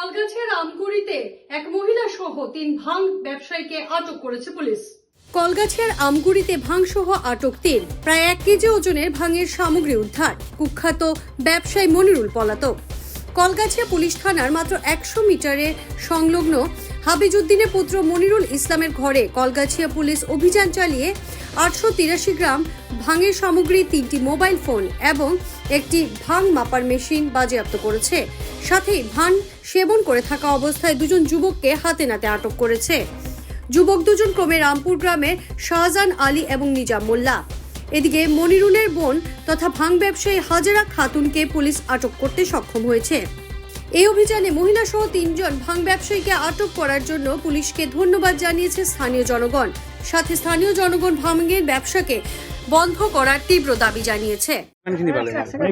কলগাছের আমকুড়িতে এক মহিলা সহ তিন ভাঙ ব্যবসায়ীকে আটক করেছে পুলিশ। কলগাছের আমগুড়িতে ভাঙসহ আটক তিন, প্রায় এক কেজি ওজনের ভাঙের সামগ্রী উদ্ধার, কুখ্যাত ব্যবসায়ী মনিরুল পলাতক। কলগাছিয়া পুলিশ থানার মাত্র একশো মিটারে সংলগ্ন হাবিজুদ্দিনের পুত্র মনিরুল ইসলামের ঘরে কলগাছিয়া পুলিশ অভিযান চালিয়ে আটশো তিরাশি গ্রাম ভাঙের সামগ্রী, তিনটি মোবাইল ফোন এবং একটি ভাঙ মাপার মেশিন বাজেয়াপ্ত করেছে। সাথেই ভান সেবন করে থাকা অবস্থায় দুজন যুবককে হাতে নাতে আটক করেছে। যুবক দুজন ক্রমে রামপুর গ্রামের শাহজাহান আলী এবং নিজাম মোল্লা। এদিকে মনিরুলের বোন তথা ভাং ব্যবসায়ী হাজারা খাতুনকে পুলিশ আটক করতে সক্ষম হয়েছে। এই অভিযানে মহিলা সহ তিনজন ভাং ব্যবসায়ীকে আটক করার জন্য পুলিশকে ধন্যবাদ জানিয়েছে স্থানীয় জনগণ। সাথে স্থানীয় জনগণ ভাঙের ব্যবসাকে বন্ধ করার তীব্র দাবি জানিয়েছে। পালে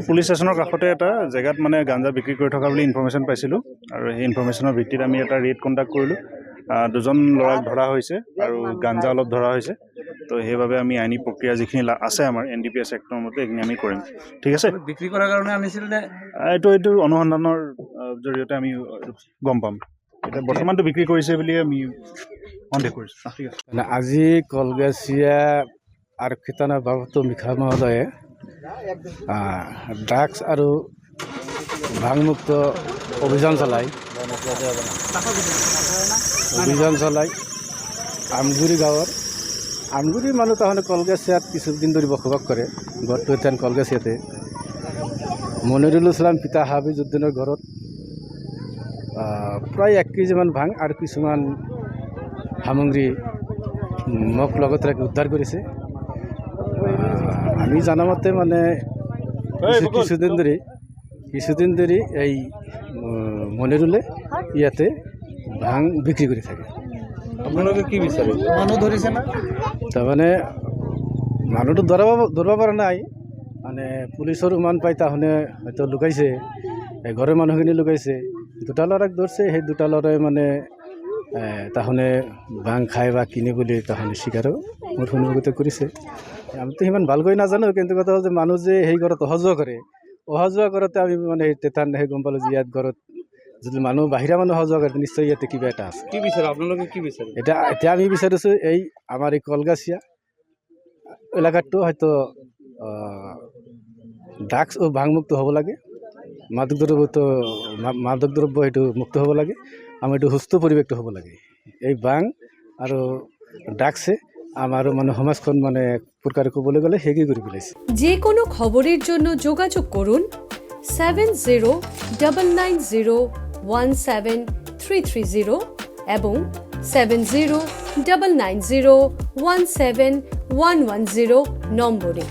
পুলিচ ষ্টেচনৰ কাষতে এটা জেগাত মানে গাঞ্জা বিক্ৰী কৰি থকা বুলি ইনফৰ্মেশ্যন পাইছিলোঁ। আৰু সেই ইনফৰ্মেশ্যনৰ ভিত্তিত আমি এটা ৰেড কণ্ডাক্ট কৰিলোঁ। দুজন ল'ৰাক ধৰা হৈছে আৰু গাঞ্জা অলপ ধৰা হৈছে। তো সেইবাবে আমি আইনী প্ৰক্ৰিয়া যিখিনি আছে আমাৰ এন ডি পি এছ এক্টৰ মতে এইখিনি আমি কৰিম। ঠিক আছে? বিক্ৰী কৰাৰ কাৰণে আনিছিল নে? এইটো এইটো অনুসন্ধানৰ জৰিয়তে আমি গম পাম। এতিয়া বৰ্তমানটো বিক্ৰী কৰিছে বুলি আমি সন্দেহ কৰিছোঁ। আজি কলগাছিয়া থানাৰ ভাৰপ্ৰাপ্ত মিখা মহোদয়ে ড্ৰাগছ আৰু ভাংমুক্ত অভিযান চলাই। অভিযান চলাই আমগুৰি গাঁৱৰ। আমগুৰি মানুহ তাৰমানে কলগাছিয়াত কিছুদিন ধৰি বসবাস কৰে ঘৰটো এতিয়া কলগাছিয়াতে মনিৰুল ইছলাম পিতা হাবিজুদ্দিনৰ ঘৰত প্ৰায় এক কেজিমান ভাং আৰু কিছুমান সামগ্ৰী মোক লগত ৰাখি উদ্ধাৰ কৰিছে। আমি জনামতে মানে কিছুদিন ধৰি কিছুদিন ধৰি এই উম, ইয়াতে ভাং বিক্ৰী কৰি থাকে। আপোনালোকে কি বিচাৰে মানুহ ধৰিছে না? তাৰমানে মানুহটো ধৰাব ধৰিব পৰা নাই। মানে পুলিচৰ উমান পাই তাহোনে হয়তো লুকাইছে এই ঘৰৰ মানুহখিনি লুকাইছে। দুটা ল'ৰাক ধৰছে সেই দুটা ল'ৰাই মানে এ, তাহোনে ভাং খাই বা কিনে বুলি তাহোনে স্বীকাৰো। মোৰ সন্মুখতে কৰিছে আমিতো সিমান ভালকৈ নাজানো কিন্তু কথা হ'ল যে মানুহ যে সেই ঘৰত অহা যোৱা কৰে অহা যোৱা কৰোঁতে আমি মানে তেথান সেই গম পালোঁ যে ইয়াত ঘৰত যদি মানুহ বাহিৰা মানুহ অহা যোৱা কৰে নিশ্চয় ইয়াতে কিবা এটা আছে। কি বিচাৰে? আপোনালোকে কি বিচাৰে? এতিয়া এতিয়া আমি বিচাৰিছোঁ এই আমাৰ এই কলগাছিয়া এলেকাটো হয়তো ড্ৰাগছ ও ভাংমুক্ত হ'ব লাগে। মাদক দ্ৰব্যটো মাদক দ্ৰব্য সেইটো মুক্ত হ'ব লাগে। আমাৰ এইটো সুস্থ পৰিৱেশটো হ'ব লাগে। এই বাং আৰু ড্ৰাগছে আমাৰ মানে সমাজখন মানে এক ক'বলৈ গ'লে হেৰি কৰি পেলাইছে যে কোনো খবরের জন্য যোগাযোগ করুন seven zero double nine zero one seven three three zero এবং seven zero double nine zero one seven one one zero নম্বরে।